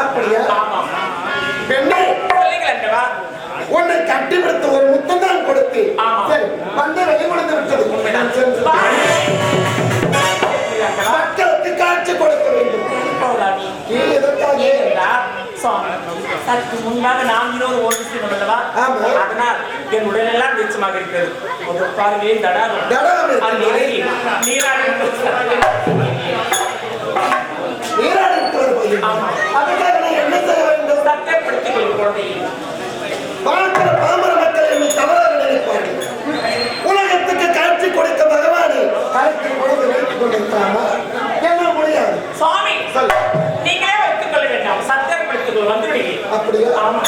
அப்படியா? பெண்ணே உன்னை கட்டி விடுத்து ஒரு முத்தம் தான் கொடுத்து. சரி வந்து வெளி கொடுத்து விட்டது. மக்களுக்கு காட்சி கொடுக்க வேண்டும். சற்று முன்பாக நாம் இன்னொரு ஓடிச்சோம் அல்லவா அதனால் என் உடல் எல்லாம் வெளிச்சமாக இருக்கிறது. ஒரு பார்வையில் தடாகம் நீராடி நீராடி ஆமா. சத்தியப்படுத்திக் கொள்ளும் வாழ்க்கிற பாமர மக்கள் என்னை தவறாக நினைப்பார்கள். உலகத்துக்கு காட்சி கொடுத்த பகவான் காட்சி கொடுத்து வைத்துக் கொண்டிருக்கிறாரா? என்ன முடியாது. சுவாமி நீங்களே வைத்துக் கொள்ள வேண்டாம். சத்தியப்படுத்திக் கொள்ள வந்துடுவீங்க அப்படியா? ஆமா.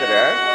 இருக்கிற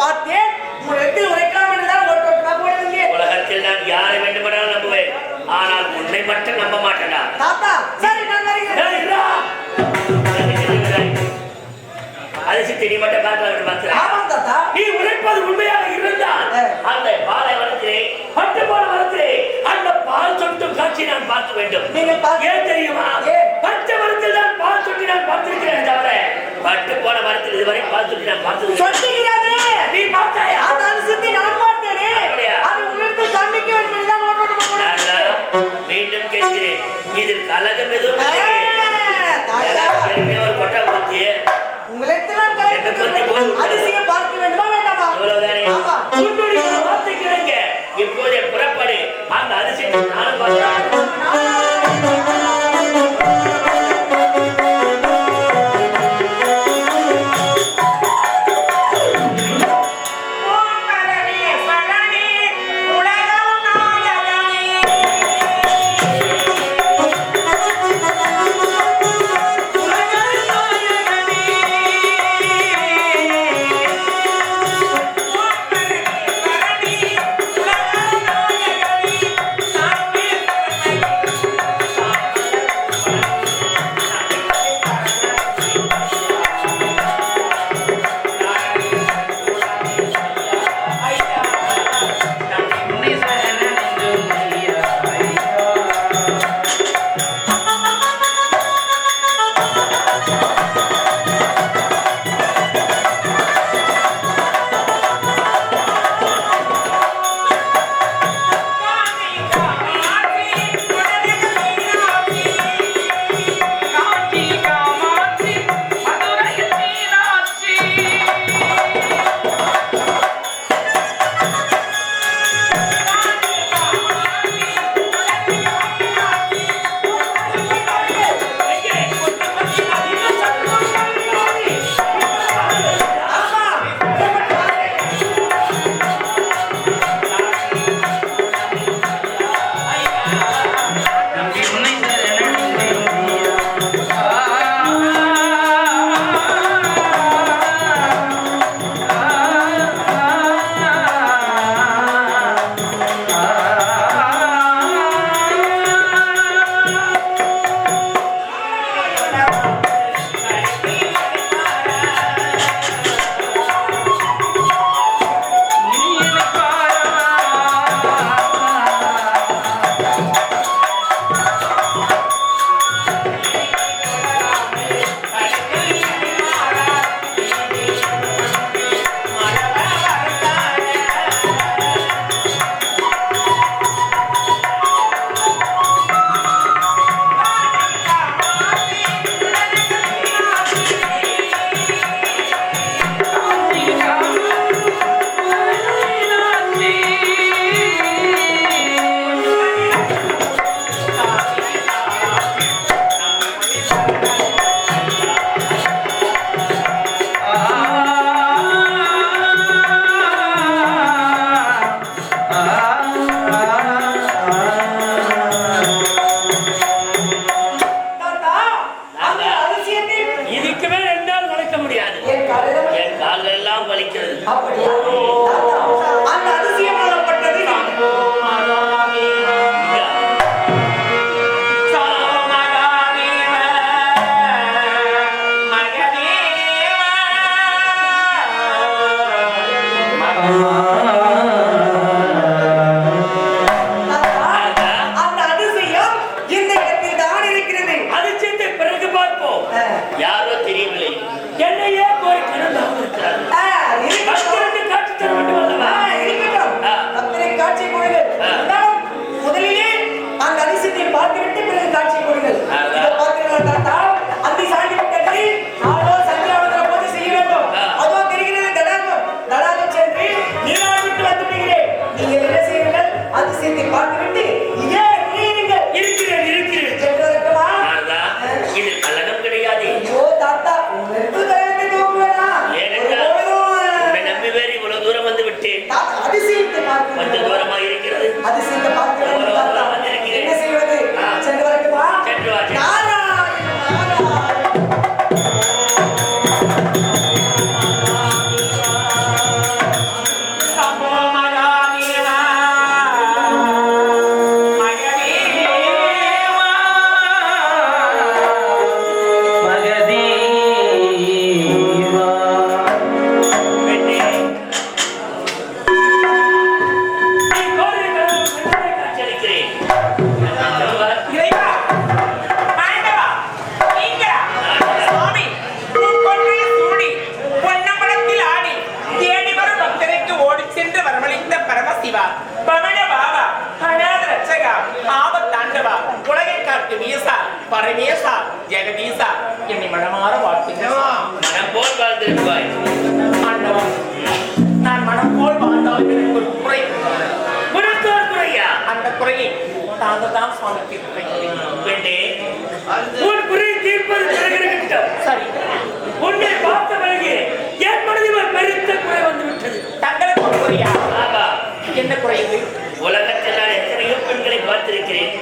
பார்த்தேன். உலகத்தில் உரைக்கலாம் என்றுதான் உலகத்தில் நான் யாரை வேண்டுமானாலும் நம்புவேன். ஆனால் உன்னை மட்டும் நம்ப மாட்டேனா? தாத்தா சரி நான் பார்த்து. உண்மையாக இருந்தால் அந்த பாலை வளர்க்கிறே பட்டு போல வளர்க்கிறே அந்த பால் சொட்டும் காட்சி நான் பார்க்க வேண்டும். நீங்க ஏன் தெரியுமா? பச்சை மரத்தில் தான் பால் சொட்டி நான் பார்த்திருக்கிறேன் தவிர பட்டு போன மரத்தில் இதுவரை பால் சொட்டி நான் பார்த்து கலகம் எதுவும் பெருமையா ஒரு கொட்டை ஊத்தி பார்க்க வேண்டுமா வேண்டாமா? இவ்வளவுதானே. பரமேசா ஜெகதீசா என்னை மனமாற வாழ்த்துங்கள் மனம் போல் வாழ்ந்திருப்பாய் ஆண்டவா நான் மனம் போல் வாழ்ந்தால் எனக்கு ஒரு குறை உனக்கு ஒரு குறையா? அந்த குறையை தாங்கள் தான் சுவாமி உன் குறை தீர்ப்பது சரி. உன்னை பார்த்த பிறகு என் மனதில் ஒரு பெருத்த குறை வந்து விட்டது தங்களுக்கு ஒரு குறையா? என்ன குறை உலகத்தில் நான் எத்தனையோ பெண்களை பார்த்திருக்கிறேன்.